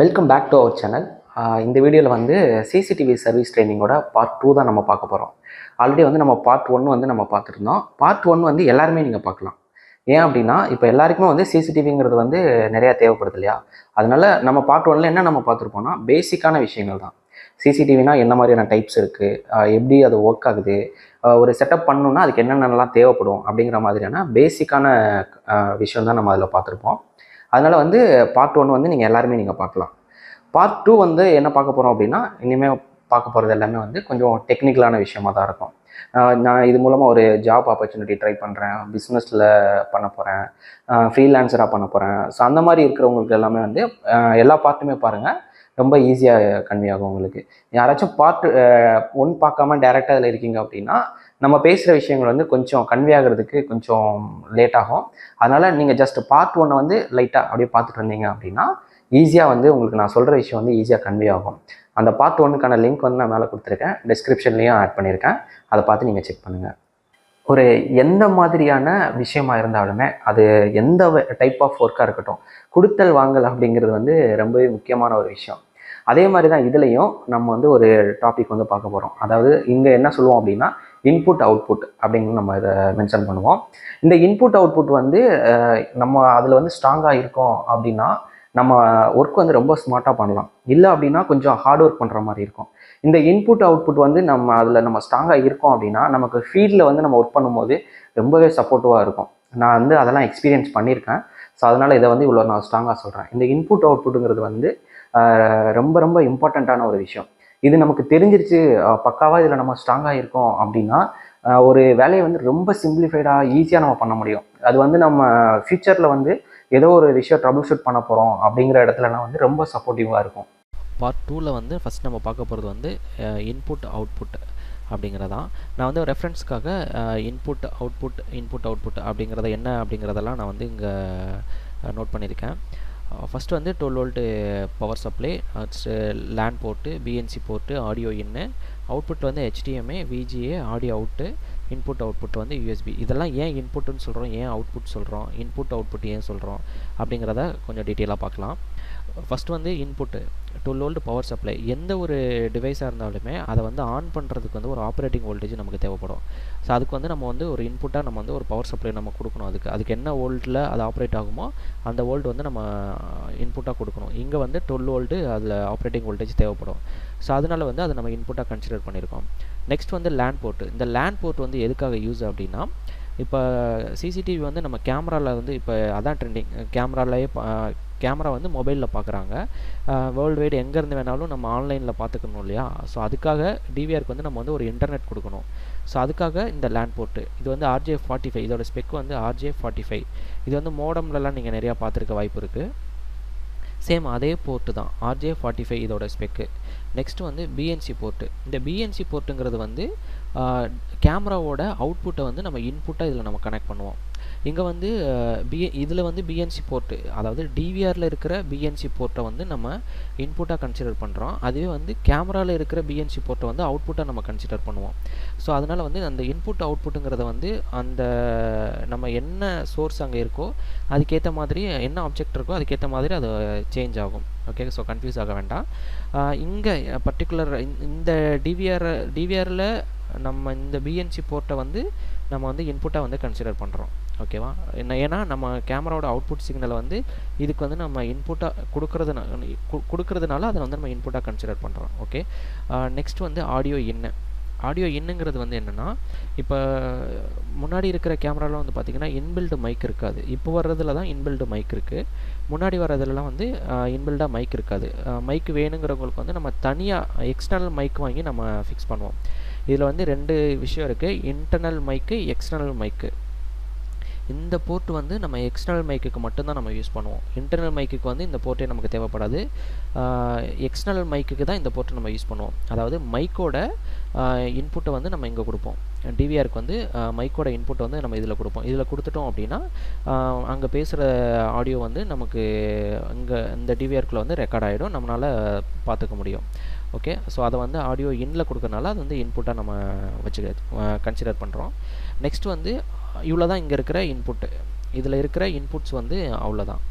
Welcome back to our channel இந்த வீடியோவில் வந்து சிசிடிவி சர்வீஸ் ட்ரைனிங்கோட பார்ட் டூ தான் நம்ம பார்க்க போகிறோம் ஆல்ரெடி வந்து நம்ம பார்ட் ஒன் வந்து நம்ம பார்த்துருந்தோம். பார்ட் ஒன் வந்து எல்லாருமே நீங்கள் பார்க்கலாம். ஏன் அப்படின்னா இப்போ எல்லாருக்குமே வந்து சிசிடிவிங்கிறது வந்து நிறையா தேவைப்படுது இல்லையா? அதனால் நம்ம பார்ட் ஒன்ல என்ன நம்ம பார்த்துருப்போம்னா பேசிக்கான விஷயங்கள் தான். சிசிடிவினா என்ன மாதிரியான டைப்ஸ் இருக்குது எப்படி அது ஒர்க் ஆகுது? ஒரு செட்டப் பண்ணணுன்னா அதுக்கு என்னென்னலாம் தேவைப்படும் அப்படிங்கிற மாதிரியான பேசிக்கான விஷயம் தான் நம்ம அதில் பார்த்துருப்போம். அதனால் வந்து பார்ட் ஒன் வந்து நீங்கள் எல்லாருமே நீங்கள் பார்க்கலாம். பார்ட் டூ வந்து என்ன பார்க்க போகிறோம் அப்படின்னா இனிமேல் பார்க்க போகிறது எல்லாமே வந்து கொஞ்சம் டெக்னிக்கலான விஷயமா தான் இருக்கும். நான் இது மூலமாக ஒரு ஜாப் ஆப்பர்ச்சுனிட்டி ட்ரை பண்ணுறேன் பிஸ்னஸில் பண்ண போகிறேன் ஃப்ரீலான்சராக பண்ண போகிறேன் ஸோ அந்த மாதிரி இருக்கிறவங்களுக்கு எல்லாமே வந்து எல்லா பார்ட்டுமே பாருங்கள் ரொம்ப ஈஸியாக கன்வே ஆகும் உங்களுக்கு. யாராச்சும் பார்ட் ஒன் பார்க்காம டேரெக்டாக அதில் இருக்கீங்க அப்படின்னா நம்ம பேசுகிற விஷயங்கள் வந்து கொஞ்சம் கன்வே ஆகிறதுக்கு கொஞ்சம் லேட் ஆகும். அதனால் நீங்கள் ஜஸ்ட் பார்ட் ஒன்னை வந்து லைட்டாக அப்படியே பார்த்துட்டு வந்தீங்க அப்படின்னா ஈஸியாக வந்து உங்களுக்கு நான் சொல்கிற விஷயம் வந்து ஈஸியாக கன்வே ஆகும். அந்த பார்ட் ஒன்னுக்கான லிங்க் வந்து நான் மேலே கொடுத்துருக்கேன். டிஸ்கிரிப்ஷன்லேயும் ஆட் பண்ணியிருக்கேன். அதை பார்த்து நீங்கள் செக் பண்ணுங்கள் ஒரு எந்த மாதிரியான விஷயமா இருந்தாலுமே அது எந்த டைப் ஆஃப் ஒர்க்காக இருக்கட்டும் கொடுத்தல் வாங்கல் அப்படிங்கிறது வந்து ரொம்பவே முக்கியமான ஒரு விஷயம். அதே மாதிரி தான் இதுலேயும் நம்ம வந்து ஒரு டாபிக் வந்து பார்க்க போகிறோம் அதாவது இங்கே என்ன சொல்லுவோம் அப்படின்னா இன்புட் அவுட்புட் அப்படின்னு நம்ம இதை மென்ஷன் பண்ணுவோம். இந்த இன்புட் அவுட்புட் வந்து நம்ம அதில் வந்து ஸ்ட்ராங்காக இருக்கோம் அப்படின்னா நம்ம ஒர்க் வந்து ரொம்ப ஸ்மார்ட்டாக பண்ணலாம். இல்லை அப்படின்னா கொஞ்சம் ஹார்ட் ஒர்க் பண்ணுற மாதிரி இருக்கும். இந்த இன்புட் அவுட்புட் வந்து நம்ம அதில் நம்ம ஸ்ட்ராங்காக இருக்கோம் அப்படின்னா நமக்கு ஃபீல்டில் வந்து நம்ம ஒர்க் பண்ணும்போது ரொம்பவே சப்போர்ட்டிவாக இருக்கும். நான் வந்து அதெல்லாம் எக்ஸ்பீரியன்ஸ் பண்ணியிருக்கேன். ஸோ அதனால் இதை வந்து இவ்வளோ நான் ஸ்ட்ராங்காக சொல்கிறேன் இந்த இன்புட் அவுட்புட்டுங்கிறது வந்து ரொம்ப ரொம்ப இம்பார்ட்டண்ட்டான ஒரு விஷயம். இது நமக்கு தெரிஞ்சிருச்சு பக்காவாக இதில் நம்ம ஸ்ட்ராங்காக இருக்கோம் அப்படின்னா ஒரு வேலையை வந்து ரொம்ப சிம்பிளிஃபைடாக ஈஸியாக நம்ம பண்ண முடியும். அது வந்து நம்ம ஃப்யூச்சரில் வந்து ஏதோ ஒரு விஷயம் ட்ரபிள் ஷூட் பண்ண போகிறோம் அப்படிங்கிற இடத்துலலாம் வந்து ரொம்ப சப்போர்ட்டிவாக இருக்கும். பார்ட் டூவில் வந்து ஃபஸ்ட் நம்ம பார்க்க போகிறது வந்து இன்புட் அவுட்புட் அப்படிங்கிறதான் நான் வந்து ரெஃபரன்ஸ்க்காக இன்புட் அவுட்புட் இன்புட் அவுட்புட் அப்படிங்கிறத என்ன அப்படிங்கிறதெல்லாம் நான் வந்து இங்கே நோட் பண்ணியிருக்கேன். ஃபஸ்ட்டு வந்து twelve volt power supply LAN port BNC port audio in output வந்து HDMI VGA audio out input output வந்து யூஎஸ்பி இதெல்லாம் ஏன் இன்புட்டுன்னு சொல்கிறோம் ஏன் அவுட்புட் சொல்கிறோம் இன்புட் அவுட்புட் ஏன் சொல்கிறோம் அப்படிங்கிறத கொஞ்சம் டீட்டெயிலாக பார்க்கலாம். ஃபஸ்ட்டு வந்து input twelve volt power supply எந்த ஒரு டிவைஸாக இருந்தாலுமே அதை வந்து ஆன் பண்ணுறதுக்கு வந்து ஒரு ஆப்ரேட்டிங் வோல்டேஜ் நமக்கு தேவைப்படும். ஸோ அதுக்கு வந்து நம்ம வந்து ஒரு இன்புட்டாக நம்ம வந்து ஒரு பவர் சப்ளை நம்ம கொடுக்கணும். அதுக்கு அதுக்கு என்ன வோல்ட்டில் அது ஆப்ரேட் ஆகுமோ அந்த வோல்ட் வந்து நம்ம இன்புட்டாக கொடுக்கணும். இங்கே வந்து டுவெல் வோல்ட்டு அதில் ஆப்ரேட்டிங் வோல்டேஜ் தேவைப்படும். ஸோ அதனால் வந்து அதை நம்ம இன்புட்டாக கன்சிடர் பண்ணியிருக்கோம் நெக்ஸ்ட் வந்து லேண்ட் போர்ட் இந்த லேண்ட் போர்ட் வந்து எதுக்காக யூஸ் அப்படின்னா இப்போ சிசிடிவி வந்து நம்ம கேமராவில் வந்து இப்போ அதான் ட்ரெண்டிங் கேமராலேயே கேமரா வந்து மொபைலில் பார்க்குறாங்க வேர்ல்டு வைடு எங்கேருந்து வேணாலும் நம்ம ஆன்லைனில் பார்த்துக்கணும் இல்லையா? ஸோ அதுக்காக டிவிஆருக்கு வந்து நம்ம வந்து ஒரு இன்டர்நெட் கொடுக்கணும். ஸோ அதுக்காக இந்த லேண்ட் போர்ட்டு இது வந்து ஆர்ஜே ஃபார்ட்டி ஃபைவ் இதோட ஸ்பெக் வந்து ஆர்ஜே ஃபார்ட்டி ஃபைவ் இது வந்து மோடம்லலாம் நீங்கள் நிறையா பார்த்துருக்க வாய்ப்பு இருக்குது சேம் அதே போர்ட்டு தான் ஆர்ஜே ஃபார்ட்டி ஃபைவ் இதோட ஸ்பெக்கு நெக்ஸ்ட் வந்து பிஎன்சி போர்ட்டு இந்த பிஎன்சி போர்ட்டுங்கிறது வந்து கேமராவோட அவுட்புட்டை வந்து நம்ம இன்புட்டாக இதில் நம்ம கனெக்ட் பண்ணுவோம். இங்கே வந்து பி இதில் வந்து பிஎன்சி போர்ட்டு அதாவது டிவிஆரில் இருக்கிற பிஎன்சி போர்ட்டை வந்து நம்ம இன்புட்டாக கன்சிடர் பண்ணுறோம் அதுவே வந்து கேமராவில் இருக்கிற பிஎன்சி போர்ட்டை வந்து அவுட்புட்டாக நம்ம கன்சிடர் பண்ணுவோம். ஸோ அதனால் வந்து அந்த இன்புட் அவுட்புட்டுங்கிறத வந்து அந்த நம்ம என்ன சோர்ஸ் அங்கே இருக்கோ அதுக்கேற்ற மாதிரி என்ன ஆப்ஜெக்ட் இருக்கோ அதுக்கேற்ற மாதிரி அது சேஞ்ச் ஆகும். ஓகே ஸோ கன்ஃபியூஸ் ஆக வேண்டாம். இங்கே பர்டிகுலர் இந்த டிவிஆர் டிவிஆரில் நம்ம இந்த பிஎன்சி போர்ட்டை வந்து நம்ம வந்து இன்புட்டாக வந்து கன்சிடர் பண்ணுறோம் ஓகேவா என்ன ஏன்னா நம்ம கேமராவோட அவுட்புட் சிக்னலை வந்து இதுக்கு வந்து நம்ம இன்புட்டாக கொடுக்கறதுனா கொடுக்கறதுனால அதை வந்து நம்ம இன்புட்டாக கன்சிடர் பண்ணுறோம் ஓகே நெக்ஸ்ட் வந்து ஆடியோ இன்னு ஆடியோ இன்னுங்கிறது வந்து என்னென்னா இப்போ முன்னாடி இருக்கிற கேமராலாம் வந்து பார்த்திங்கன்னா இன்பில்டு மைக் இருக்காது. இப்போ வர்றதுல தான் இன்பில்டு மைக் இருக்குது முன்னாடி வர்றதுலலாம் வந்து இன்பில்டாக மைக் இருக்காது. மைக் வேணுங்கிறவங்களுக்கு வந்து நம்ம தனியாக எக்ஸ்டர்னல் மைக் வாங்கி நம்ம ஃபிக்ஸ் பண்ணுவோம். இதில் வந்து ரெண்டு விஷயம் இருக்குது இன்டர்னல் மைக்கு எக்ஸ்டர்னல் மைக்கு இந்த போர்ட் வந்து நம்ம எக்ஸ்டர்னல் மைக்குக்கு மட்டும்தான் நம்ம யூஸ் பண்ணுவோம். இன்டர்னல் மைக்குக்கு வந்து இந்த போர்ட்டே நமக்கு தேவைப்படாது. எக்ஸ்டர்னல் மைக்குக்கு தான் இந்த போர்ட்டை நம்ம யூஸ் பண்ணுவோம். அதாவது மைக்கோட இன்புட்டை வந்து நம்ம இங்கே கொடுப்போம். டிவிஆருக்கு வந்து மைக்கோட இன்புட் வந்து நம்ம இதில் கொடுப்போம். இதில் கொடுத்துட்டோம் அப்படின்னா அங்கே பேசுகிற ஆடியோ வந்து நமக்கு இங்கே இந்த டிவிஆருக்குள்ளே வந்து ரெக்கார்ட் ஆகிடும் நம்மளால் பார்த்துக்க முடியும். ஓகே ஸோ அதை வந்து ஆடியோ இன்னில் கொடுக்கறனால அது வந்து இன்புட்டாக நம்ம வச்சுக்க கன்சிடர் பண்ணுறோம் நெக்ஸ்ட் வந்து இவ்வளோ தான் இங்கே இருக்கிற இன்புட்டு இதில் இருக்கிற இன்புட்ஸ் வந்து அவ்வளோதான்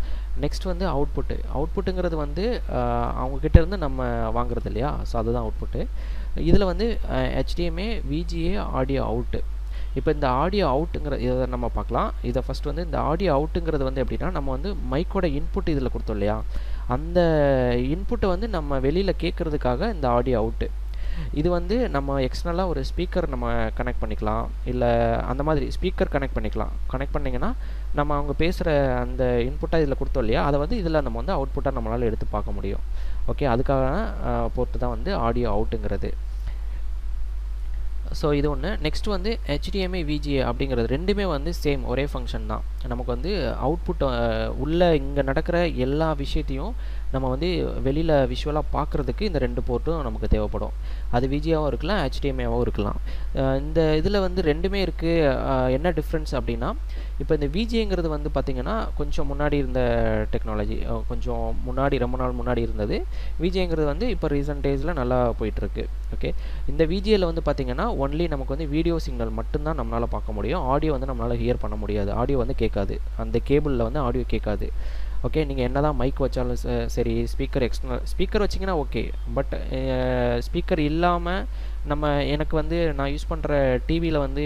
நெக்ஸ்ட் வந்து அவுட்புட்டு அவுட்புட்டுங்கிறது வந்து அவங்கக்கிட்ட இருந்து நம்ம வாங்குறது இல்லையா? ஸோ அதுதான் அவுட்புட்டு இதில் வந்து ஹெச்டிஎம்ஏ விஜிஏ ஆடியோ அவுட்டு இப்போ இந்த ஆடியோ அவுட்டுங்கிற இதை நம்ம பார்க்கலாம் இதை ஃபஸ்ட் வந்து இந்த ஆடியோ அவுட்டுங்கிறது வந்து எப்படின்னா நம்ம வந்து மைக்கோட இன்புட் இதில் கொடுத்தோம் இல்லையா? அந்த இன்புட்டை வந்து நம்ம வெளியில் கேட்குறதுக்காக இந்த ஆடியோ அவுட்டு இது வந்து நம்ம எக்ஸ்டர்னலாக ஒரு ஸ்பீக்கர் நம்ம கனெக்ட் பண்ணிக்கலாம். இல்லை அந்த மாதிரி ஸ்பீக்கர் கனெக்ட் பண்ணிக்கலாம். கனெக்ட் பண்ணிங்கன்னா நம்ம அவங்க பேசுகிற அந்த இன்புட்டாக இதில் கொடுத்தோம் இல்லையா? அதை வந்து இதில் நம்ம வந்து அவுட்புட்டாக நம்மளால் எடுத்து பார்க்க முடியும். ஓகே அதுக்காக போர்ட்டு தான் வந்து ஆடியோ அவுட்டுங்கிறது ஸோ இது ஒன்று நெக்ஸ்ட் வந்து ஹெச்டிஎம்ஐ விஜிஏ அப்படிங்கிறது ரெண்டுமே வந்து சேம் ஒரே ஃபங்க்ஷன் தான். நமக்கு வந்து அவுட்புட் உள்ளே இங்கே நடக்கிற எல்லா விஷயத்தையும் நம்ம வந்து வெளியில் விஷுவலாக பார்க்குறதுக்கு இந்த ரெண்டு போர்ட்டும் நமக்கு தேவைப்படும். அது விஜியாகவும் இருக்கலாம் ஹெச்டிஎம்ஏவாகவும் இருக்கலாம். இந்த இதில் வந்து ரெண்டுமே இருக்குது என்ன டிஃப்ரென்ஸ் அப்படின்னா இப்போ இந்த விஜிங்கிறது வந்து பார்த்திங்கன்னா கொஞ்சம் முன்னாடி இருந்த டெக்னாலஜி கொஞ்சம் முன்னாடி ரொம்ப நாள் முன்னாடி இருந்தது. விஜிங்கிறது வந்து இப்போ ரீசன்ட் டேஸில் நல்லா போயிட்டுருக்கு. ஓகே இந்த விஜியில் வந்து பார்த்திங்கன்னா ஒன்லி நமக்கு வந்து வீடியோ சிக்னல் மட்டும்தான் நம்மளால் பார்க்க முடியும். ஆடியோ வந்து நம்மளால் ஹியர் பண்ண முடியாது. ஆடியோ வந்து கேட்காது. அந்த கேபிளில் வந்து ஆடியோ கேட்காது. ஓகே நீங்கள் என்ன தான் மைக் வச்சாலும் சரி ஸ்பீக்கர் எக்ஸ்டர்னல் ஸ்பீக்கர் வச்சிங்கன்னா ஓகே பட் ஸ்பீக்கர் இல்லாமல் நம்ம எனக்கு வந்து நான் யூஸ் பண்ணுற டிவியில் வந்து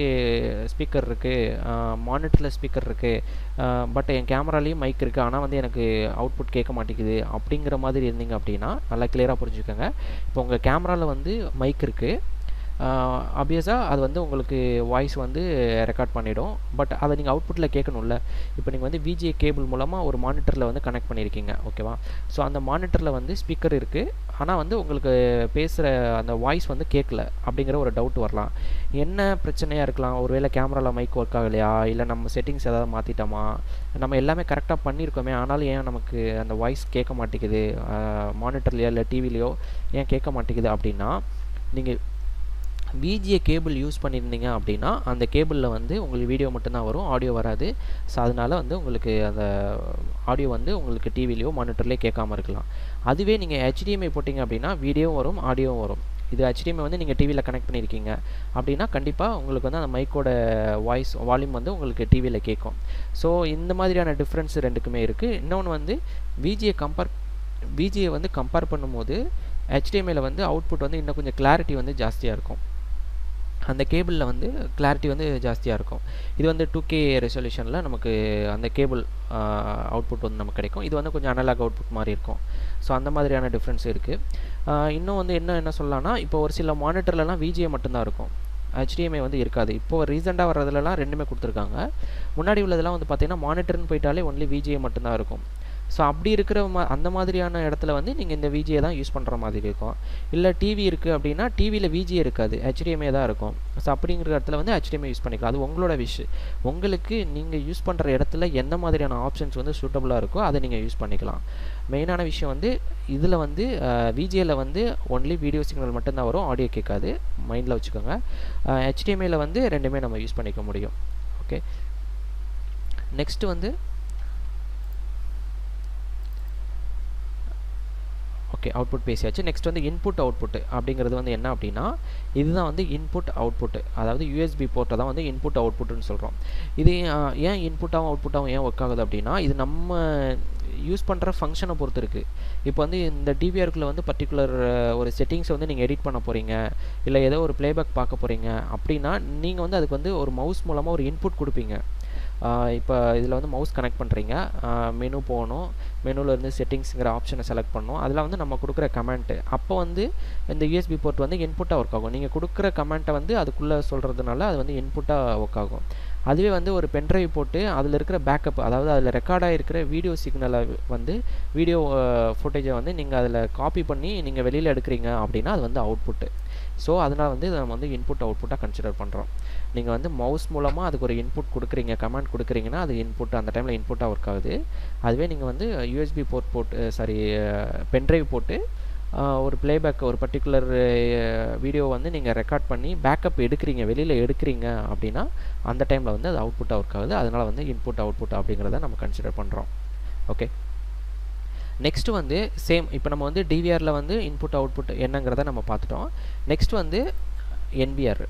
ஸ்பீக்கர் இருக்குது மானிட்டரில் ஸ்பீக்கர் இருக்குது பட் என் கேமராலேயும் மைக் இருக்குது ஆனால் வந்து எனக்கு அவுட்புட் கேட்க மாட்டேங்குது அப்படிங்கிற மாதிரி இருந்தீங்க அப்படின்னா நல்லா கிளியராக புரிஞ்சுக்கோங்க. இப்போ உங்கள் கேமராவில் வந்து மைக் இருக்குது ஆப்வியஸாக அது வந்து உங்களுக்கு வாய்ஸ் வந்து ரெக்கார்ட் பண்ணிவிடும் பட் அதை நீங்கள் அவுட்புட்டில் கேட்கணும்ல. இப்போ நீங்கள் வந்து விஜிஏ கேபிள் மூலமாக ஒரு மானிட்டரில் வந்து கனெக்ட் பண்ணியிருக்கீங்க ஓகேவா ஸோ அந்த மானிட்டரில் வந்து ஸ்பீக்கர் இருக்குது ஆனால் வந்து உங்களுக்கு பேசுகிற அந்த வாய்ஸ் வந்து கேட்கல அப்படிங்கிற ஒரு டவுட் வரலாம். என்ன பிரச்சனையாக இருக்கலாம்? ஒருவேளை கேமராவில் மைக் ஒர்க் ஆகலையா? இல்லை நம்ம செட்டிங்ஸ் ஏதாவது மாற்றிட்டோமா நம்ம எல்லாமே கரெக்டாக பண்ணியிருக்கோமே. ஆனாலும் ஏன் நமக்கு அந்த வாய்ஸ் கேட்க மாட்டேங்குது? மானிட்டர்லையோ இல்லை டிவிலையோ ஏன் கேட்க மாட்டேங்குது அப்படின்னா நீங்கள் பிஜிஏ கேபிள் யூஸ் பண்ணியிருந்தீங்க அப்படின்னா அந்த கேபிளில் வந்து உங்களுக்கு வீடியோ மட்டும்தான் வரும் ஆடியோ வராது. ஸோ அதனால் வந்து உங்களுக்கு அந்த ஆடியோ வந்து உங்களுக்கு டிவிலையோ மானிட்டர்லேயோ கேட்காம இருக்கலாம். அதுவே நீங்கள் ஹெச்டிஎம்ஐ போட்டிங்க அப்படின்னா வீடியோவும் வரும் ஆடியோவும் வரும். இது ஹெச்டிஎம்ஐ வந்து நீங்கள் டிவியில் கனெக்ட் பண்ணியிருக்கீங்க. அப்படின்னா கண்டிப்பாக உங்களுக்கு வந்து அந்த மைக்கோட வாய்ஸ் வால்யூம் வந்து உங்களுக்கு டிவியில் கேட்கும். ஸோ இந்த மாதிரியான டிஃப்ரென்ஸ் ரெண்டுக்குமே இருக்குது இன்னொன்று வந்து விஜியை கம்பேர் விஜியை வந்து கம்பேர் பண்ணும்போது ஹெச்டிஎம்ஐயில் வந்து அவுட்புட் வந்து இன்னும் கொஞ்சம் கிளாரிட்டி வந்து ஜாஸ்தியாக இருக்கும். அந்த கேபிளில் வந்து கிளாரிட்டி வந்து ஜாஸ்தியாக இருக்கும். இது வந்து டூ கே ரெசல்யூஷனில் நமக்கு அந்த கேபிள் அவுட்புட் வந்து நமக்கு கிடைக்கும். இது வந்து கொஞ்சம் அனலாக் அவுட்புட் மாதிரி இருக்கும். ஸோ அந்த மாதிரியான டிஃப்ரென்ஸ் இருக்குது இன்னும் வந்து என்ன என்ன சொல்லலாம்னா இப்போ ஒரு சில மானிட்டர்லலாம் விஜிஏ மட்டும்தான் இருக்கும். ஹெச்டிஎம்ஐ வந்து இருக்காது. இப்போ ரீசெண்டாக வர்றதுலலாம் ரெண்டுமே கொடுத்துருக்காங்க. முன்னாடி உள்ளதெல்லாம் வந்து பார்த்தீங்கன்னா மானிட்டர்னு போயிட்டாலே ஒன்லி விஜிஏ மட்டும்தான் இருக்கும். ஸோ அப்படி இருக்கிற மா அந்த மாதிரியான இடத்துல வந்து நீங்கள் இந்த விஜியை தான் யூஸ் பண்ணுற மாதிரி இருக்கும். இல்லை டிவி இருக்குது அப்படின்னா டிவியில் விஜிஏ இருக்காது. ஹெச்டிஎம்ஏ தான் இருக்கும். ஸோ அப்படிங்கிற இடத்துல வந்து ஹெச்டிஎம்ஏ யூஸ் பண்ணிக்கலாம். அது உங்களோட விஷ் உங்களுக்கு நீங்கள் யூஸ் பண்ணுற இடத்துல எந்த மாதிரியான ஆப்ஷன்ஸ் வந்து சூட்டபுளாக இருக்கோ அதை நீங்கள் யூஸ் பண்ணிக்கலாம். மெயினான விஷயம் வந்து இதில் வந்து விஜியில் வந்து ஒன்லி வீடியோ சிக்னல் மட்டும்தான் வரும். ஆடியோ கேட்காது. மைண்டில் வச்சுக்கோங்க. ஹெச்டிஎம்ஏயில் வந்து ரெண்டுமே நம்ம யூஸ் பண்ணிக்க முடியும். ஓகே நெக்ஸ்ட்டு வந்து ஓகே அவுட்புட் பேசியாச்சு நெக்ஸ்ட் வந்து இன்புட் அவுட்புட் அப்படிங்கிறது வந்து என்ன அப்படின்னா இதுதான் வந்து இன்புட் அவுட்புட் அதாவது யூஎஸ்பி போர்ட்டை தான் வந்து இன்புட் அவுட்புட்னு சொல்கிறோம் இது ஏன் இன்புட்டாகவும் அவுட்புட்டாகவும் ஏன் ஒர்க் ஆகுது அப்படின்னா இது நம்ம யூஸ் பண்ணுற ஃபங்க்ஷனை பொறுத்து இருக்குது இப்போ வந்து இந்த டிவிஆருக்குள்ளே வந்து பர்டிகுலர் ஒரு செட்டிங்ஸை வந்து நீங்கள் எடிட் பண்ண போகிறீங்க இல்லை ஏதோ ஒரு ப்ளேபேக் பார்க்க போகிறீங்க அப்படின்னா நீங்கள் வந்து அதுக்கு வந்து ஒரு மவுஸ் மூலமாக ஒரு இன்புட் கொடுப்பீங்க. இப்போ இதில் வந்து மவுஸ் கனெக்ட் பண்ணுறீங்க மெனு போகணும். மெனுவில் இருந்து செட்டிங்ஸுங்கிற ஆப்ஷனை செலக்ட் பண்ணணும். அதில் வந்து நம்ம கொடுக்குற கமெண்ட்டு அப்போ வந்து இந்த யூஎஸ்பி போர்ட் வந்து இன்புட்டாக ஒர்க் ஆகும். நீங்கள் கொடுக்குற கமெண்ட்டை வந்து அதுக்குள்ளே சொல்கிறதுனால அது வந்து இன்புட்டாக ஒர்க் ஆகும். அதுவே வந்து ஒரு பென்ட்ரைவ் போட்டு அதில் இருக்கிற பேக்கப் அதாவது அதில் ரெக்கார்டாக இருக்கிற வீடியோ சிக்னலை வந்து வீடியோ ஃபுட்டேஜை வந்து நீங்கள் அதில் காப்பி பண்ணி நீங்கள் வெளியில் எடுக்கிறீங்க அப்படின்னா அது வந்து அவுட்புட்டு ஸோ அதனால் வந்து நம்ம வந்து இன்புட் அவுட்புட்டாக கன்சிடர் பண்ணுறோம் நீங்கள் வந்து மவுஸ் மூலமாக அதுக்கு ஒரு இன்புட் கொடுக்குறீங்க கமெண்ட் கொடுக்குறீங்கன்னா அது இன்புட் அந்த டைமில் இன்புட்டாக ஒர்க் ஆகுது. அதுவே நீங்கள் வந்து யூஎஸ்பி போர்ட் போட்டு சாரி பென்ட்ரைவ் போட்டு ஒரு பிளேபேக் ஒரு பர்டிகுலர் வீடியோ வந்து நீங்கள் ரெக்கார்ட் பண்ணி பேக்கப் எடுக்கிறீங்க வெளியில் எடுக்கிறீங்க அப்படின்னா அந்த டைமில் வந்து அது அவுட்புட்டாக ஒர்க் ஆகுது. அதனால் வந்து இன்புட் அவுட்புட் அப்படிங்கிறத நம்ம கன்சிடர் பண்ணுறோம் ஓகே நெக்ஸ்ட் வந்து சேம் இப்போ நம்ம வந்து டிவிஆரில் வந்து இன்புட் அவுட்புட் என்னங்கிறத நம்ம பார்த்துட்டோம். நெக்ஸ்ட் வந்து என்பிஆர்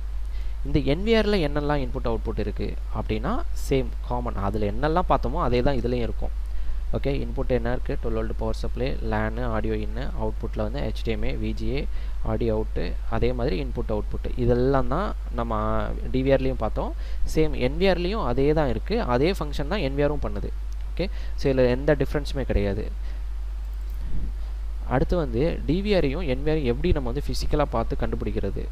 இந்த என்விஆரில் என்னெல்லாம் இன்புட் அவுட்புட் இருக்குது அப்படின்னா சேம் காமன் அதில் என்னெல்லாம் பார்த்தோமோ அதே தான் இதுலேயும் இருக்கும். ஓகே இன்புட் என்ன இருக்குது twelve volt power supply LAN audio in அவுட்புட்டில் வந்து ஹெச்டிஎம்ஏ விஜிஏ ஆடியோ அவுட்டு அதே மாதிரி இன்புட் அவுட்புட் இதெல்லாம் தான் நம்ம டிவிஆர்லேயும் பார்த்தோம். சேம் என்விஆர்லேயும் அதே தான் இருக்குது அதே ஃபங்க்ஷன் தான் என்விஆரும் பண்ணுது. ஓகே ஸோ இதில் எந்த டிஃப்ரென்ஸுமே கிடையாது. அடுத்து வந்து டிவிஆரையும் என்விஆரையும் எப்படி நம்ம வந்து ஃபிசிக்கலாக பார்த்து கண்டுபிடிக்கிறது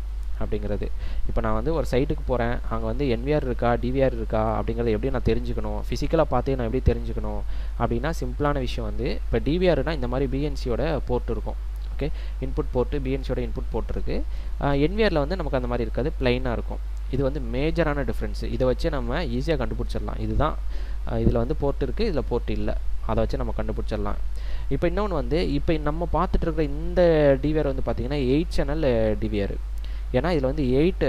அப்படிங்கிறது. இப்போ நான் வந்து ஒரு சைட்டுக்கு போகிறேன் அங்கே வந்து என்விஆர் இருக்கா? டிவிஆர் இருக்கா? அப்படிங்கிறத எப்படி நான் தெரிஞ்சுக்கணும்? ஃபிசிக்கலாக பார்த்தே நான் எப்படி தெரிஞ்சுக்கணும்? அப்படின்னா சிம்பிளான விஷயம் வந்து இப்போ டிவிஆர்னா இந்த மாதிரி பிஎன்சியோட போர்ட் இருக்கும். ஓகே இன்புட் போர்ட்டு பிஎன்சியோட இன்புட் போர்ட் இருக்குது என்விஆரில் வந்து நமக்கு அந்த மாதிரி இருக்காது. ப்ளைனாக இருக்கும். இது வந்து மேஜரான டிஃப்ரென்ஸு இதை வச்சு நம்ம ஈஸியாக கண்டுபிடிச்சிடலாம். இதுதான். இதில் வந்து போர்ட் இருக்குது இதில் போர்ட் இல்லை. அதை வச்சு நம்ம கண்டுபிடிச்சிடலாம். இப்போ இன்னொன்று வந்து இப்போ நம்ம பார்த்துட்டு இருக்கிற இந்த டிவிஆர் வந்து பார்த்திங்கன்னா எயிட் சேனல் டிவிஆர் ஏன்னா இதில் வந்து எயிட்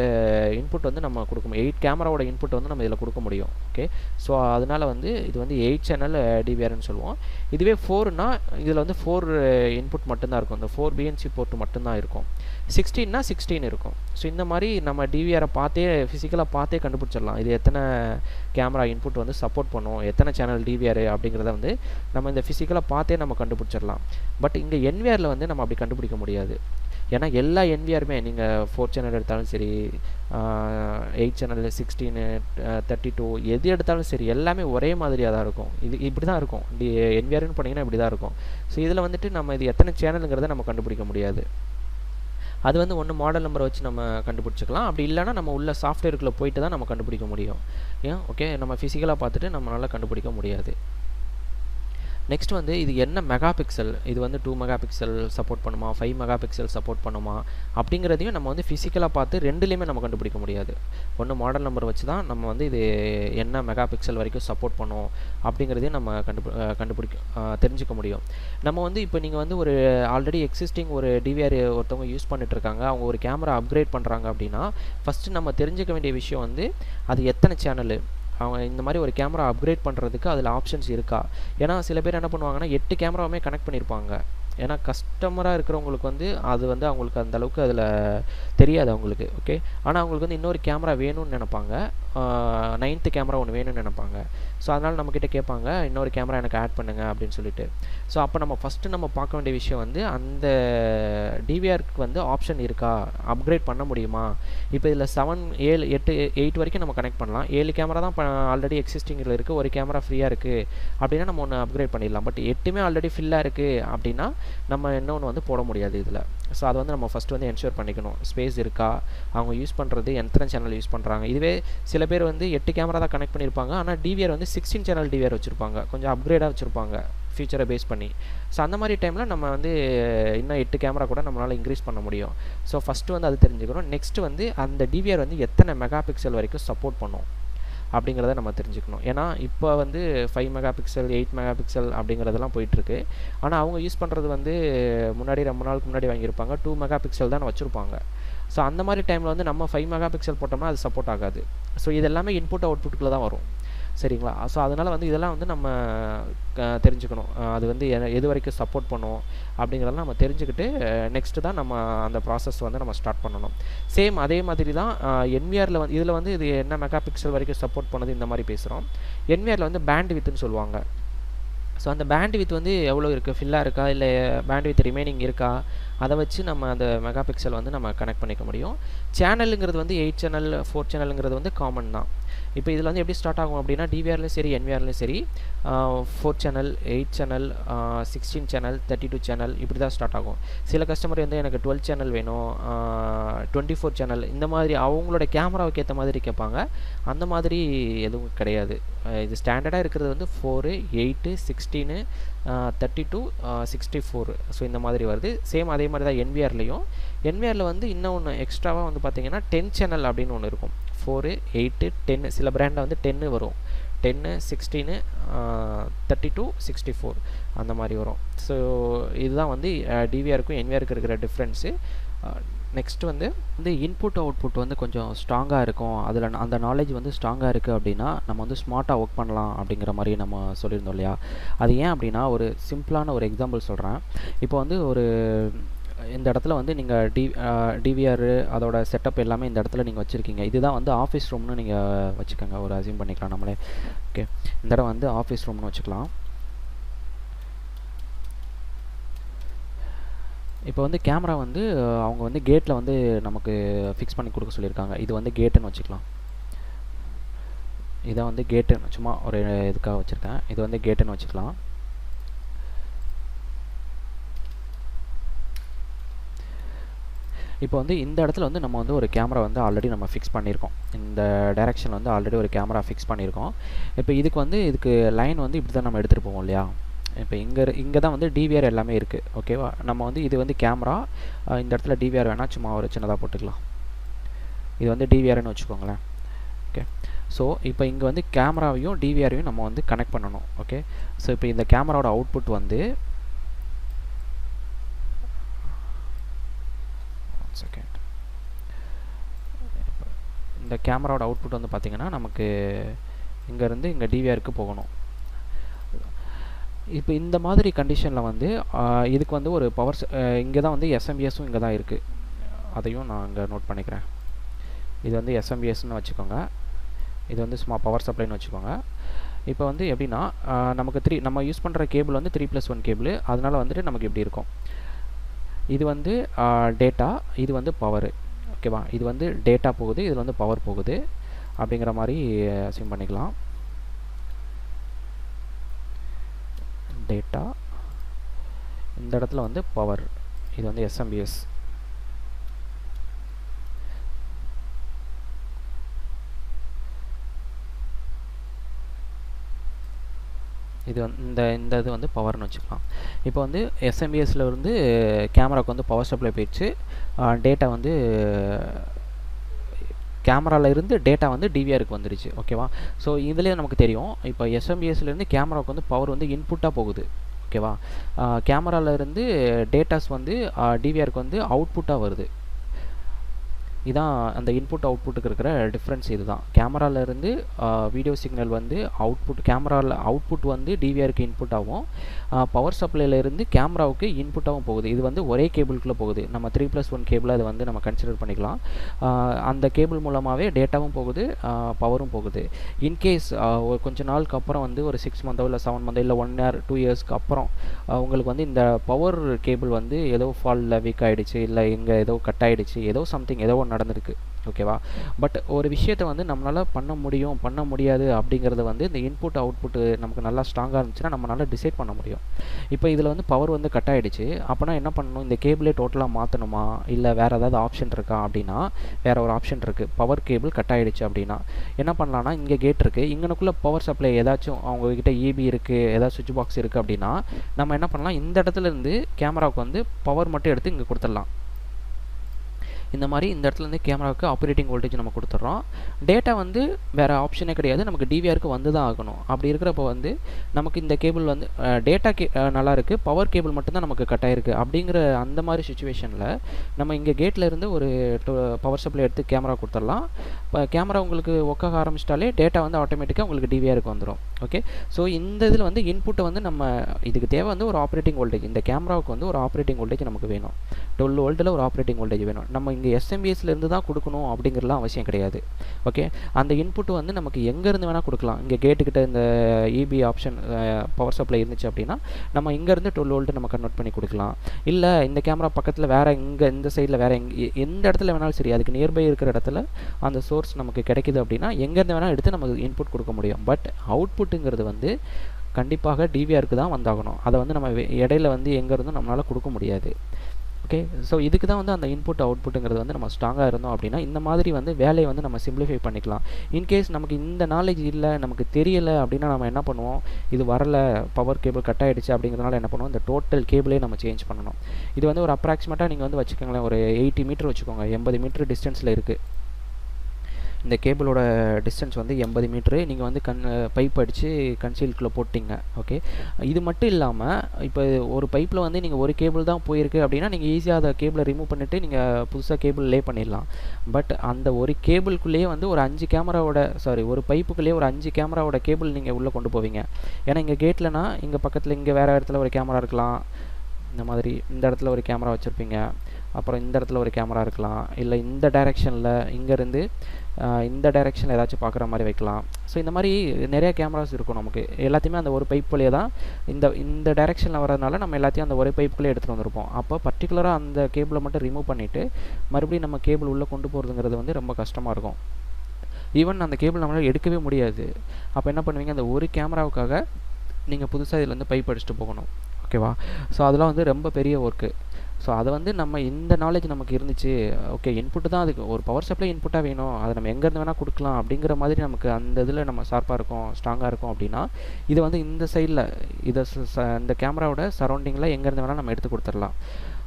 இன்புட் வந்து நம்ம கொடுக்க முடியும். எயிட் கேமராவோட இன்புட் வந்து நம்ம இதில் கொடுக்க முடியும். ஓகே ஸோ அதனால் வந்து இது வந்து எயிட் சேனல் டிவிஆர்னு சொல்லுவோம். இதுவே ஃபோர்னா இதில் வந்து ஃபோர் இன்புட் மட்டும்தான் இருக்கும். இந்த ஃபோர் பிஎன்சி போர்ட்டு மட்டும்தான் இருக்கும். சிக்ஸ்டீன்னா சிக்ஸ்டீன் இருக்கும். ஸோ இந்த மாதிரி நம்ம டிவிஆரை பார்த்தே ஃபிசிக்கலாக பார்த்தே கண்டுபிடிச்சிடலாம். இது எத்தனை கேமரா இன்புட் வந்து சப்போர்ட் பண்ணும்? எத்தனை சேனல் டிவிஆர் அப்படிங்கிறத வந்து நம்ம இந்த ஃபிசிக்கலாக பார்த்தே நம்ம கண்டுபிடிச்சிடலாம். பட் இங்கே என்விஆரில் வந்து நம்ம அப்படி கண்டுபிடிக்க முடியாது. ஏன்னா எல்லா என்விஆருமே நீங்கள் ஃபோர் சேனல் எடுத்தாலும் சரி eight channel sixteen thirty two எது எடுத்தாலும் சரி எல்லாமே ஒரே மாதிரியாக தான் இருக்கும். இது இப்படி தான் இருக்கும். டி என்விஆர்னு பண்ணிங்கன்னா இப்படி தான் இருக்கும். ஸோ இதில் வந்துட்டு நம்ம இது எத்தனை சேனலுங்கிறத நம்ம கண்டுபிடிக்க முடியாது. அது வந்து ஒன்று மாடல் நம்பரை வச்சு நம்ம கண்டுபிடிச்சிக்கலாம். அப்படி இல்லைனா நம்ம உள்ள சாஃப்ட்வேருக்குள்ளே போயிட்டு தான் நம்ம கண்டுபிடிக்க முடியும். ஏன்? ஓகே நம்ம ஃபிசிக்கலாக பார்த்துட்டு நம்மளால் கண்டுபிடிக்க முடியாது. நெக்ஸ்ட் வந்து இது என்ன மெகா பிக்சல் இது வந்து டூ மெகா பிக்சல் சப்போர்ட் பண்ணுமா? ஃபைவ் மெகா பிக்சல் சப்போர்ட் பண்ணுமா? அப்படிங்கிறதையும் நம்ம வந்து ஃபிசிக்கலாக பார்த்து ரெண்டுலேயுமே நம்ம கண்டுபிடிக்க முடியாது. ஒன்று மாடல் நம்பர் வச்சு தான் நம்ம வந்து இது என்ன மெகா பிக்சல் வரைக்கும் சப்போர்ட் பண்ணும் அப்படிங்கிறதையும் நம்ம கண்டுபி கண்டுபிடிக்க தெரிஞ்சுக்க முடியும். நம்ம வந்து இப்போ நீங்கள் வந்து ஒரு ஆல்ரெடி எக்ஸிஸ்டிங் ஒரு டிவிஆர் ஒருத்தவங்க யூஸ் பண்ணிட்டுருக்காங்க. அவங்க ஒரு கேமரா அப்கிரேட் பண்ணுறாங்க அப்படின்னா ஃபஸ்ட்டு நம்ம தெரிஞ்சுக்க வேண்டிய விஷயம் வந்து அது எத்தனை சேனலு அவங்க இந்த மாதிரி ஒரு கேமரா அப்கிரேட் பண்ணுறதுக்கு அதில் ஆப்ஷன்ஸ் இருக்கா? ஏன்னா சில பேர் என்ன பண்ணுவாங்கன்னா எட்டு கேமராவுமே கனெக்ட் பண்ணியிருப்பாங்க ஏன்னா கஸ்டமராக இருக்கிறவங்களுக்கு வந்து அது வந்து அவங்களுக்கு அந்த அளவுக்கு அதில் தெரியாது அவங்களுக்கு ஓகே ஆனால் அவங்களுக்கு வந்து இன்னொரு கேமரா வேணும்னு நினைப்பாங்க. நைன்த்து கேமரா ஒன்று வேணும்னு நினைப்பாங்க. ஸோ அதனால் நம்மக்கிட்ட கேட்பாங்க இன்னொரு கேமரா எனக்கு ஆட் பண்ணுங்க அப்படின்னு சொல்லிட்டு. ஸோ அப்போ நம்ம ஃபஸ்ட்டு நம்ம பார்க்க வேண்டிய விஷயம் வந்து அந்த டிவிஆருக்கு வந்து ஆப்ஷன் இருக்கா? அப்கிரேட் பண்ண முடியுமா? இப்போ இதில் செவன் ஏழு எட்டு எயிட் வரைக்கும் நம்ம கனெக்ட் பண்ணலாம். ஏழு கேமரா தான் ஆல்ரெடி எக்ஸிஸ்டிங்கில் இருக்குது ஒரு கேமரா ஃப்ரீயாக இருக்குது அப்படின்னா நம்ம ஒன்று அப்கிரேட் பண்ணிடலாம். பட் எட்டுமே ஆல்ரெடி ஃபில்லாக இருக்குது அப்படின்னா நம்ம இன்னொன்று வந்து போட முடியாது இதில். ஸோ அதை வந்து நம்ம ஃபஸ்ட்டு வந்து என்ஷூர் பண்ணிக்கணும். ஸ்பேஸ் இருக்கா? அவங்க யூஸ் பண்ணுறது எத்தனை சேனல் யூஸ் பண்ணுறாங்க இதுவே சில பேர் வந்து எட்டு கேமரா தான் கனெக்ட் பண்ணியிருப்பாங்க ஆனால் டிவிஆர் வந்து சிக்ஸ்டீன் சேனல் டிவிஆர் வச்சுருப்பாங்க. கொஞ்சம் அப்கிரேடாக வச்சுருப்பாங்க. ஃபியூச்சரை பேஸ் பண்ணி. ஸோ அந்த மாதிரி டைமில் நம்ம வந்து இன்னும் எட்டு கேமரா கூட நம்மளால் இன்க்ரீஸ் பண்ண முடியும். ஸோ ஃபஸ்ட்டு வந்து அது தெரிஞ்சுக்கணும். நெக்ஸ்ட்டு வந்து அந்த டிவிஆர் வந்து எத்தனை மெகா பிக்சல் வரைக்கும் சப்போர்ட் பண்ணும் அப்படிங்கிறத நம்ம தெரிஞ்சுக்கணும். ஏன்னா இப்போ வந்து five mega pixel eight mega pixel அப்படிங்கிறதெல்லாம் போயிட்டுருக்கு. ஆனால் அவங்க யூஸ் பண்ணுறது வந்து முன்னாடி ரொம்ப நாளுக்கு முன்னாடி வாங்கியிருப்பாங்க. டூ மெகா பிக்சல் தான் வச்சுருப்பாங்க. ஸோ அந்த மாதிரி டைமில் வந்து நம்ம ஃபைவ் மெகா பிக்சல் போட்டோம்னா அது சப்போர்ட் ஆகாது. ஸோ இது எல்லாமே இன்புட் அவுட்புட்டுக்குள்ள தான் வரும். சரிங்களா? ஸோ அதனால் வந்து இதெல்லாம் வந்து நம்ம தெரிஞ்சுக்கணும். அது வந்து எது வரைக்கும் சப்போர்ட் பண்ணும் அப்படிங்கிறதெல்லாம் நம்ம தெரிஞ்சுக்கிட்டு நெக்ஸ்ட்டு தான் நம்ம அந்த ப்ராசஸ் வந்து நம்ம ஸ்டார்ட் பண்ணணும். சேம் அதே மாதிரி தான் என்விஆரில் வந்து இதில் வந்து இது என்ன மெகா பிக்சல் வரைக்கும் சப்போர்ட் பண்ணுது இந்த மாதிரி பேசுகிறோம் என்விஆரில் வந்து பேண்ட் வித்துன்னு சொல்லுவாங்க. ஸோ அந்த பேண்ட் வித் வந்து எவ்வளோ இருக்குது ஃபில்லாக இருக்கா? இல்லை பேண்ட் வித் ரிமைனிங் இருக்கா? அதை வச்சு நம்ம அந்த மெகா பிக்சல் வந்து நம்ம கனெக்ட் பண்ணிக்க முடியும். சேனலுங்கிறது வந்து எயிட் சேனல் ஃபோர் சேனலுங்கிறது வந்து காமன் தான். இப்போ இதில் வந்து எப்படி ஸ்டார்ட் ஆகும் அப்படின்னா டிவிஆர்லையும் சரி என்விஆர்லையும் சரி four channel eight channel sixteen channel thirty two channel இப்படி தான் ஸ்டார்ட் ஆகும். சில கஸ்டமர் வந்து எனக்கு டுவெல் சேனல் வேணும் டுவெண்ட்டி ஃபோர் சேனல் இந்த மாதிரி அவங்களோட கேமராவுக்கு ஏற்ற மாதிரி கேட்பாங்க. அந்த மாதிரி எதுவும் கிடையாது. இது ஸ்டாண்டர்டாக இருக்கிறது வந்து four eight sixteen thirty two sixty four so இந்த மாதிரி வருது. சேம் அதே மாதிரி தான் என்விஆர்லேயும் என்விஆரில் வந்து இன்னொன்று எக்ஸ்ட்ராவாக வந்து பார்த்திங்கன்னா டென் சேனல் அப்படின்னு ஒன்று இருக்கும். ஃபோரு எயிட்டு டென்னு சில பிராண்டில் வந்து டென்னு வரும். Ten sixteen thirty two sixty four அந்த மாதிரி வரும். ஸோ இதுதான் வந்து டிவிஆருக்கும் என்விஆருக்கு இருக்கிற டிஃப்ரென்ஸு நெக்ஸ்ட் வந்து வந்து இன்புட் அவுட்புட் வந்து கொஞ்சம் ஸ்ட்ராங்காக இருக்கும். அதில் அந்த நாலேஜ் வந்து ஸ்ட்ராங்காக இருக்குது அப்படின்னா நம்ம வந்து ஸ்மார்ட்டாக ஒர்க் பண்ணலாம் அப்படிங்கிற மாதிரி நம்ம சொல்லியிருந்தோம் இல்லையா? அது ஏன் அப்படின்னா ஒரு சிம்பிளான ஒரு எக்ஸாம்பிள் சொல்கிறேன் இப்போ வந்து ஒரு இந்த இடத்துல வந்து நீங்கள் டி டிவிஆர் அதோட செட்டப் எல்லாமே இந்த இடத்துல நீங்கள் வச்சுருக்கீங்க. இதுதான் வந்து ஆஃபீஸ் ரூம்னு நீங்கள் வச்சுக்கோங்க. ஒரு அசியூம் பண்ணிக்கலாம் நம்மளே. ஓகே இந்த இடம் வந்து ஆஃபீஸ் ரூம்னு வச்சுக்கலாம். இப்போ வந்து கேமரா வந்து அவங்க வந்து கேட்டில் வந்து நமக்கு ஃபிக்ஸ் பண்ணி கொடுக்க சொல்லியிருக்காங்க. இது வந்து கேட்டுன்னு வச்சுக்கலாம். இதை வந்து கேட்டுன்னு சும்மா ஒரு இதுக்காக வச்சுருக்கேன். இது வந்து கேட்டுன்னு வச்சுக்கலாம். இப்போ வந்து இந்த இடத்துல வந்து நம்ம வந்து ஒரு கேமரா வந்து ஆல்ரெடி நம்ம ஃபிக்ஸ் பண்ணியிருக்கோம். இந்த டைரெக்ஷனில் வந்து ஆல்ரெடி ஒரு கேமரா ஃபிக்ஸ் பண்ணியிருக்கோம். இப்போ இதுக்கு வந்து இதுக்கு லைன் வந்து இப்படி தான் நம்ம எடுத்துகிட்டு போவோம் இல்லையா? இப்போ இங்கே இங்கே தான் வந்து டிவிஆர் எல்லாமே இருக்குது ஓகேவா நம்ம வந்து இது வந்து கேமரா இந்த இடத்துல டிவிஆர் வேணால் சும்மா ஒரு சின்னதாக போட்டுக்கலாம். இது வந்து டிவிஆர்னு வச்சுக்கோங்களேன். ஓகே ஸோ இப்போ இங்கே வந்து கேமராவையும் டிவிஆரையும் நம்ம வந்து கனெக்ட் பண்ணணும். ஓகே ஸோ இப்போ இந்த கேமராவோட அவுட்புட் வந்து செகண்ட் இந்த கேமராவோட அவுட்புட் வந்து பார்த்திங்கன்னா நமக்கு இங்கேருந்து இங்கே டிவிஆருக்கு போகணும். இப்போ இந்த மாதிரி கண்டிஷனில் வந்து இதுக்கு வந்து ஒரு பவர் இங்கே தான் வந்து எஸ்எம்பிஎஸும் இங்கே தான் இருக்குது அதையும் நான் இங்கே நோட் பண்ணிக்கிறேன். இது வந்து எஸ்எம்பிஎஸ்னு வச்சுக்கோங்க. இது வந்து சும்மா பவர் சப்ளைன்னு வச்சுக்கோங்க. இப்போ வந்து எப்படின்னா நமக்கு த்ரீ நம்ம யூஸ் பண்ணுற கேபிள் வந்து த்ரீ ப்ளஸ் ஒன் கேபிள் அதனால் வந்துட்டு நமக்கு இப்படி இருக்கும். இது வந்து டேட்டா இது வந்து பவர் ஓகேவா இது வந்து டேட்டா போகுது இதில் வந்து பவர் போகுது. அப்படிங்கிற மாதிரி சிம் பண்ணிக்கலாம். டேட்டா இந்த இடத்துல வந்து பவர் இது வந்து எஸ்எம்பிஎஸ் இது வந்து இந்த இந்த இது வந்து பவர்னு வச்சுக்கலாம். இப்போ வந்து எஸ்எம்பிஎஸ்ல இருந்து கேமராவுக்கு வந்து பவர் சப்ளை போயிடுச்சு. டேட்டா வந்து கேமராவில் இருந்து டேட்டா வந்து டிவிஆருக்கு வந்துருச்சு ஓகேவா ஸோ இதுலேயே நமக்கு தெரியும் இப்போ எஸ்எம்பிஎஸ்லேருந்து கேமராவுக்கு வந்து பவர் வந்து இன்புட்டாக போகுது ஓகேவா கேமராவில் இருந்து டேட்டாஸ் வந்து டிவிஆருக்கு வந்து அவுட்புட்டாக வருது. இதான் அந்த இன்புட் அவுட்புட்டுக்கு இருக்கிற டிஃப்ரென்ஸ் இது தான் இருந்து வீடியோ சிக்னல் வந்து அவுட்புட் கேமராவில் அவுட்புட் வந்து டிவிஆருக்கு இன்புட் ஆகும். பவர் சப்ளைலேருந்து கேமராவுக்கு இன்புட்டாகவும் போகுது. இது வந்து ஒரே கேபிளுக்குள்ளே போகுது. நம்ம த்ரீ ப்ளஸ் ஒன் கேபிள் அதை வந்து நம்ம கன்சிடர் பண்ணிக்கலாம். அந்த கேபிள் மூலமாகவே டேட்டாவும் போகுது பவரும் போகுது. இன்கேஸ் ஒரு கொஞ்ச நாளுக்கு அப்புறம் வந்து ஒரு சிக்ஸ் மந்தோ இல்லை செவன் மந்தோ இல்லை ஒன் இயர் டூ இயர்ஸ்க்கு அப்புறம் உங்களுக்கு வந்து இந்த பவர் கேபிள் வந்து ஏதோ ஃபாலில் வீக் ஆகிடுச்சு இல்லை எங்கே ஏதோ கட் ஆகிடுச்சு ஏதோ சம்திங் ஏதோ ஒன்று நடந்திருக்கு ஓகேவா பட் ஒரு விஷயத்தை வந்து நம்மளால் பண்ண முடியும் பண்ண முடியாது அப்படிங்கிறத வந்து இந்த இன்புட் அவுட்புட்டு நமக்கு நல்லா ஸ்ட்ராங்காக இருந்துச்சுன்னா நம்மளால் டிசைட் பண்ண முடியும். இப்போ இதில் வந்து பவர் வந்து கட் ஆகிடுச்சு அப்போனா என்ன பண்ணணும்? இந்த கேபிளே டோட்டலாக மாற்றணுமா இல்லை வேறு ஏதாவது ஆப்ஷன் இருக்கா அப்படின்னா வேறு ஒரு ஆப்ஷன் இருக்குது பவர் கேபிள் கட் ஆகிடுச்சு அப்படின்னா என்ன பண்ணலான்னா இங்கே கேட் இருக்குது இங்கனுக்குள்ளே பவர் சப்ளை ஏதாச்சும் அவங்கக்கிட்ட இபி இருக்குது ஏதாவது சுவிட்ச் பாக்ஸ் இருக்குது அப்படின்னா நம்ம என்ன பண்ணலாம்? இந்த இடத்துல இருந்து கேமராவுக்கு வந்து பவர் மட்டும் எடுத்து இங்கே கொடுத்துடலாம். இந்த மாதிரி இந்த இடத்துலேருந்து கேமராவுக்கு ஆப்ரேட்டிங் வோல்டேஜ் நம்ம கொடுத்துட்றோம். டேட்டா வந்து வேறு ஆப்ஷனே கிடையாது. நமக்கு டிவிஆருக்கு வந்து தான் ஆகணும். அப்படி இருக்கிறப்ப வந்து நமக்கு இந்த கேபிள் வந்து டேட்டா கே நல்லா இருக்குது பவர் கேபிள் மட்டும்தான் நமக்கு கட் ஆயிருக்கு. அப்படிங்கிற அந்த மாதிரி சுச்சுவேஷனில் நம்ம இங்கே கேட்டில் இருந்து ஒரு பவர் சப்ளை எடுத்து கேமரா கொடுத்துடலாம். இப்போ கேமரா உங்களுக்கு ஒர்க் ஆரம்பிச்சிட்டாலே டேட்டா வந்து ஆட்டோமேட்டிக்காக உங்களுக்கு டிவிஆருக்கு வந்துடும் ஓகே ஸோ இந்த இதில் வந்து இன்புட்டை வந்து நம்ம இதுக்கு தேவை வந்து ஒரு ஆப்ரேட்டிங் வோல்டேஜ் இந்த கேமராவுக்கு வந்து ஒரு ஆப்ரேட்டிங் வோல்டேஜ் நமக்கு வேணும். டுவெல் வோல்ட்டில் ஒரு ஆப்ரேட்டிங் வோல்டேஜ் வேணும். நம்ம இங்கே எஸ்எம்பிஎஸ்லேருந்து தான் கொடுக்கணும் அப்படிங்கிறலாம் அவசியம் கிடையாது. ஓகே அந்த இன்புட் வந்து நமக்கு எங்கேருந்து வேணால் கொடுக்கலாம். இங்கே கேட்டுக்கிட்ட இந்த இபி ஆப்ஷன் பவர் சப்ளை இருந்துச்சு அப்படின்னா நம்ம இங்கேருந்து டுவெல் வோல்ட்டு நம்ம கன்வெர்ட் பண்ணி கொடுக்கலாம். இல்லை இந்த கேமரா பக்கத்தில் வேறு இங்கே இந்த சைடில் வேறு எங்கே எ- எந்த இடத்துல வேணாலும் சரி அதுக்கு நியர்பை இருக்கிற இடத்துல அந்த சோர்ஸ் நமக்கு கிடைக்குது அப்படின்னா எங்கேருந்து வேணால் எடுத்து நமக்கு இன்புட் கொடுக்க முடியும். பட் அவுட்புட் அவுட்புட்டுங்கிறது வந்து கண்டிப்பாக டிவிஆருக்கு தான் வந்தாகணும். அதை வந்து நம்ம வெ- இடையில வந்து எங்கே இருந்தும் நம்மளால் கொடுக்க முடியாது. ஓகே ஸோ இதுக்கு தான் வந்து அந்த இன்புட் அவுட்புட்டுங்கிறது வந்து நம்ம ஸ்ட்ராங்காக இருந்தோம் அப்படின்னா இந்த மாதிரி வந்து வேலையை வந்து நம்ம சிம்பிளிஃபை பண்ணிக்கலாம். இன்கேஸ் நமக்கு இந்த நாலேஜ் இல்லை நமக்கு தெரியலை அப்படின்னா நம்ம என்ன பண்ணுவோம்? இது வரல பவர் கேபிள் கட் ஆகிடுச்சு அப்படிங்கிறதுனால என்ன பண்ணுவோம்? இந்த டோட்டல் கேபிளே நம்ம சேஞ்ச் பண்ணணும். இது வந்து ஒரு அப்ராக்சிமேட்டாக நீங்கள் வந்து வச்சுக்கோங்களேன் ஒரு எயிட்டி மீட்டர் வச்சுக்கோங்க. எண்பது மீட்டர் டிஸ்டன்ஸில் இருக்குது இந்த கேபிளோட டிஸ்டன்ஸ் வந்து எண்பது மீட்ரு நீங்கள் வந்து கண் பைப் அடித்து கன்சீல்குள்ளே போட்டிங்க ஓகே இது மட்டும் இல்லாமல் இப்போ ஒரு பைப்பில் வந்து நீங்கள் ஒரு கேபிள் தான் போயிருக்கு அப்படின்னா நீங்கள் ஈஸியாக அதை கேபிளை ரிமூவ் பண்ணிவிட்டு நீங்கள் புதுசாக கேபிள் லே பண்ணிடலாம். பட் அந்த ஒரு கேபிள்குள்ளேயே வந்து ஒரு அஞ்சு கேமராவோட சாரி ஒரு பைப்புக்குள்ளேயே ஒரு அஞ்சு கேமராவோட கேபிள் நீங்கள் உள்ளே கொண்டு போவீங்க. ஏன்னா இங்கே கேட்லனா இங்கே பக்கத்தில் இங்கே வேறு இடத்துல ஒரு கேமரா இருக்கலாம். இந்த மாதிரி இந்த இடத்துல ஒரு கேமரா வச்சுருப்பீங்க. அப்புறம் இந்த இடத்துல ஒரு கேமரா இருக்கலாம். இல்லை இந்த டைரெக்ஷனில் இங்கேருந்து இந்த டைரெக்ஷனில் ஏதாச்சும் பார்க்குற மாதிரி வைக்கலாம். ஸோ இந்த மாதிரி நிறைய கேமராஸ் இருக்கும் நமக்கு. எல்லாத்தையுமே அந்த ஒரு பைப்புலேயே தான் இந்த இந்த டைரெக்ஷனில் வரதுனால நம்ம எல்லாத்தையும் அந்த ஒரே பைப்புக்குள்ளே எடுத்துகிட்டு வந்திருப்போம். அப்போ பர்டிகுலராக அந்த கேபிளை மட்டும் ரிமூவ் பண்ணிவிட்டு மறுபடியும் நம்ம கேபிள் உள்ளே கொண்டு போகிறதுங்கிறது வந்து ரொம்ப கஷ்டமாக இருக்கும். ஈவன் அந்த கேபிள் நம்மளால் எடுக்கவே முடியாது. அப்போ என்ன பண்ணுவீங்க? அந்த ஒரு கேமராவுக்காக நீங்கள் புதுசாக இதில் வந்து பைப் அடிச்சுட்டு போகணும். ஓகேவா ஸோ அதெல்லாம் வந்து ரொம்ப பெரிய ஒர்க்கு ஸோ அதை வந்து நம்ம இந்த நாலேஜ் நமக்கு இருந்துச்சு. ஓகே இன்புட்டு தான் அதுக்கு. ஒரு பவர் சப்ளை இன்புட்டாக வேணும். அதை நம்ம எங்கேருந்து வேணால் கொடுக்கலாம் அப்படிங்கிற மாதிரி நமக்கு அந்த இதில் நம்ம ஷார்ப்பாக இருக்கும் ஸ்ட்ராங்காக இருக்கும் அப்படின்னா இதை வந்து இந்த சைடில் இதை இந்த கேமராவோட சரௌண்டிங்கில் எங்கேருந்து வேணால் நம்ம எடுத்து கொடுத்துடலாம்.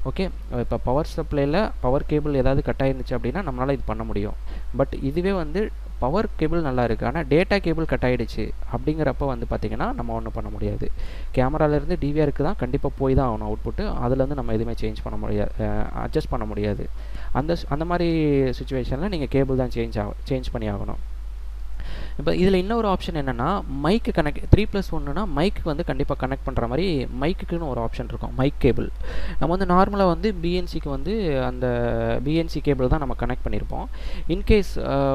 ஓகே இப்போ பவர் சப்ளையில் பவர் கேபிள் ஏதாவது கட் ஆயிருந்துச்சு அப்படின்னா நம்மளால் இது பண்ண முடியும். பட் இதுவே வந்து பவர் கேபிள் நல்லா இருக்குது ஆனால் டேட்டா கேபிள் கட் ஆகிடுச்சு அப்படிங்கிறப்ப வந்து பார்த்திங்கன்னா நம்ம ஒன்றும் பண்ண முடியாது. கேமராலேருந்து டிவிஆருக்கு தான் கண்டிப்பாக போய் தான் ஆகணும் அவுட்புட்டு அதுலேருந்து நம்ம எதுவுமே சேஞ்ச் பண்ண முடியாது அட்ஜஸ்ட் பண்ண முடியாது. அந்த அந்த மாதிரி சுச்சுவேஷனில் நீங்கள் கேபிள் தான் சேஞ்ச் ஆகும் சேஞ்ச் பண்ணி ஆகணும். இப்போ இதில் இன்னொரு ஆப்ஷன் என்னென்னா மைக்கு கனெக்ட் த்ரீ ப்ளஸ் ஒன்றுனா மைக்கு வந்து கண்டிப்பாக கனெக்ட் பண்ணுற மாதிரி மைக்குன்னு ஒரு ஆப்ஷன் இருக்கும் மைக் கேபிள் நம்ம வந்து நார்மலாக வந்து பிஎன்சிக்கு வந்து அந்த பிஎன்சி கேபிள் தான் நம்ம கனெக்ட் பண்ணியிருப்போம் இன்கேஸ்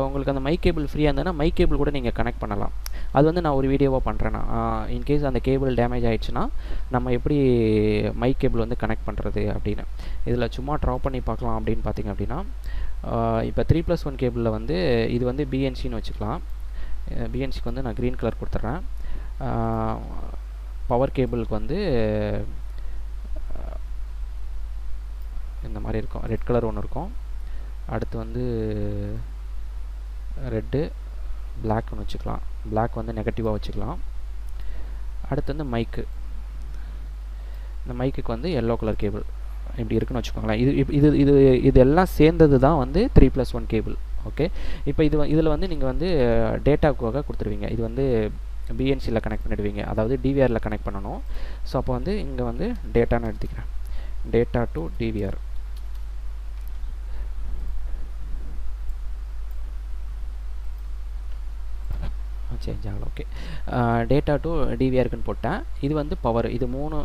உங்களுக்கு அந்த மைக் கேபிள் ஃப்ரீயாக இருந்ததுன்னா மைக் கேபிள் கூட நீங்கள் கனெக்ட் பண்ணலாம். அது வந்து நான் ஒரு வீடியோவாக பண்ணுறேன்னா இன்கேஸ் அந்த கேபிள் டேமேஜ் ஆகிடுச்சுன்னா நம்ம எப்படி மைக் கேபிள் வந்து கனெக்ட் பண்ணுறது அப்படின்னு. இதில் சும்மா ட்ரா பண்ணி பார்க்கலாம் அப்படின்னு பார்த்தீங்க அப்படின்னா இப்போ த்ரீ ப்ளஸ் ஒன் கேபிளில் வந்து இது வந்து பிஎன்சின்னு வச்சுக்கலாம். பிஎன்சிக்கு வந்து நான் க்ரீன் கலர் கொடுத்துட்றேன். பவர் கேபிளுக்கு வந்து இந்த மாதிரி இருக்கும். ரெட் கலர் ஒன்று இருக்கும். அடுத்து வந்து ரெட்டு பிளாக் ஒன்று வச்சுக்கலாம். பிளாக் வந்து நெகட்டிவாக வச்சுக்கலாம். அடுத்து வந்து மைக்கு இந்த மைக்குக்கு வந்து எல்லோ கலர் கேபிள் இப்படி இருக்குன்னு வச்சுக்கோங்களேன். இது இது இது இது எல்லாம் சேர்ந்தது தான் வந்து three plus one cable okay இப்போ இது இதில் வந்து நீங்கள் வந்து டேட்டாவுக்காக கொடுத்துருவீங்க. இது வந்து பிஎன்சியில் கனெக்ட் பண்ணிடுவீங்க. அதாவது டிவிஆரில் கனெக்ட் பண்ணணும். ஸோ அப்போ வந்து இங்கே வந்து டேட்டான்னு எடுத்துக்கிறேன். டேட்டா டு டிவிஆர் சேஞ்ச் ஆகல. ஓகே டேட்டா டு டிவிஆருக்குன்னு போட்டேன். இது வந்து பவர் இது மூணு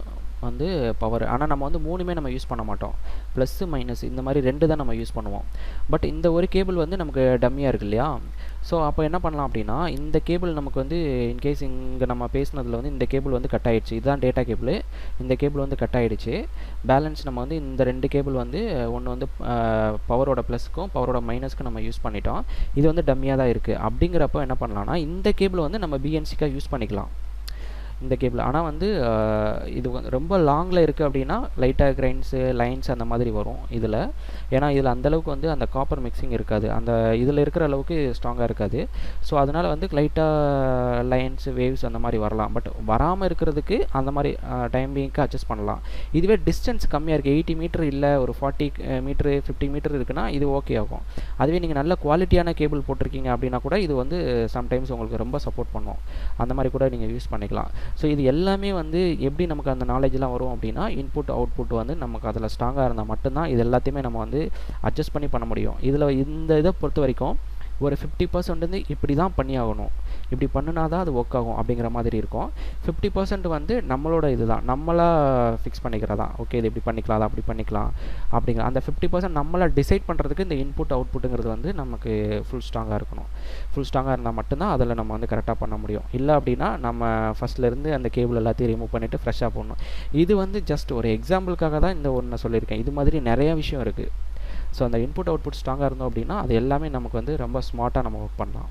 வந்து பவர் ஆனால் நம்ம வந்து மூணுமே நம்ம யூஸ் பண்ண மாட்டோம். ப்ளஸ்ஸு மைனஸ் இந்த மாதிரி ரெண்டு தான் நம்ம யூஸ் பண்ணுவோம். பட் இந்த ஒரு கேபிள் வந்து நமக்கு டம்மியாக இருக்கு இல்லையா? ஸோ அப்போ என்ன பண்ணலாம் அப்படின்னா இந்த கேபிள் நமக்கு வந்து இன்கேஸ் இங்கே நம்ம பேசினதில் வந்து இந்த கேபிள் வந்து கட் ஆகிடுச்சு இதுதான் டேட்டா கேபிள் இந்த கேபிள் வந்து கட் ஆகிடுச்சு பேலன்ஸ் நம்ம வந்து இந்த ரெண்டு கேபிள் வந்து ஒன்று வந்து பவரோட ப்ளஸ்க்கும் பவரோட மைனஸ்க்கும் நம்ம யூஸ் பண்ணிட்டோம். இது வந்து டம்மியாக தான் இருக்குது அப்படிங்கிறப்போ என்ன பண்ணலாம்னா இந்த கேபிள் வந்து நம்ம பிஎன்சிக்காக யூஸ் பண்ணிக்கலாம். இந்த கேபிள் ஆனால் வந்து இது ரொம்ப லாங்கில் இருக்குது அப்படின்னா லைட்டாக கிரைன்ஸு லைன்ஸ் அந்த மாதிரி வரும் இதில். ஏன்னா இதில் அந்தளவுக்கு வந்து அந்த காப்பர் மிக்சிங் இருக்காது. அந்த இதில் இருக்கிற அளவுக்கு ஸ்ட்ராங்காக இருக்காது. ஸோ அதனால் வந்து லைட்டாக லைன்ஸ் வேவ்ஸ் அந்த மாதிரி வரலாம். பட் வராமல் இருக்கிறதுக்கு அந்த மாதிரி டைமிங்க்கு அட்ஜஸ்ட் பண்ணலாம். இதுவே டிஸ்டன்ஸ் கம்மியாக இருக்குது எயிட்டி மீட்டர் இல்லை ஒரு ஃபார்ட்டி மீட்ரு ஃபிஃப்டி மீட்டர் இருக்குன்னா இது ஓகே ஆகும். அதுவே நீங்கள் நல்ல குவாலிட்டியான கேபிள் போட்டிருக்கீங்க அப்படின்னா கூட இது வந்து சம்டைம்ஸ் உங்களுக்கு ரொம்ப சப்போர்ட் பண்ணும். அந்த மாதிரி கூட நீங்கள் யூஸ் பண்ணிக்கலாம். ஸோ இது எல்லாமே வந்து எப்படி நமக்கு அந்த நாலேஜ்லாம் வரும் அப்படின்னா இன்புட் அவுட்புட் வந்து நமக்கு அதில் ஸ்ட்ராங்காக இருந்தால் மட்டும்தான் இது எல்லாத்தையுமே நம்ம வந்து அட்ஜஸ்ட் பண்ணி பண்ண முடியும். இதில் இந்த இதை பொறுத்த வரைக்கும் ஒரு ஃபிஃப்டி பர்சன்ட் வந்து இப்படி தான் பண்ணி ஆகணும் இப்படி பண்ணினா தான் அது ஒர்க் ஆகும் அப்படிங்கிற மாதிரி இருக்கும். ஃபிஃப்டி பர்சன்ட் வந்து நம்மளோட இது தான் நம்மளாக ஃபிக்ஸ் பண்ணிக்கிறதா? ஓகே இது இப்படி பண்ணிக்கலாம் அதை அப்படி பண்ணிக்கலாம் அப்படிங்கிற அந்த ஃபிஃப்டி பர்சன்ட் நம்மளை டிசைட் பண்ணுறதுக்கு இந்த இன்புட் அவுட்புட்டுங்கிறது வந்து நமக்கு ஃபுல் ஸ்ட்ராங்காக இருக்கணும். ஃபுல் ஸ்ட்ராங்காக இருந்தால் மட்டும்தான் அதில் நம்ம வந்து கரெக்டாக பண்ண முடியும். இல்லை அப்படின்னா நம்ம ஃபஸ்ட்லேருந்து அந்த கேபிள் எல்லாத்தையும் ரிமூவ் பண்ணிவிட்டு ஃப்ரெஷ்ஷாக போடணும். இது வந்து ஜஸ்ட் ஒரு எக்ஸாம்பிளுக்காக தான் இந்த ஒன்று சொல்லியிருக்கேன். இது மாதிரி நிறைய விஷயம் இருக்குது ஸோ அந்த இன்புட் அவுட்புட் ஸ்ட்ராங்காக இருந்தோம் அப்படின்னா அது எல்லாமே நமக்கு வந்து ரொம்ப ஸ்மார்ட்டாக நம்ம ஒர்க் பண்ணலாம்.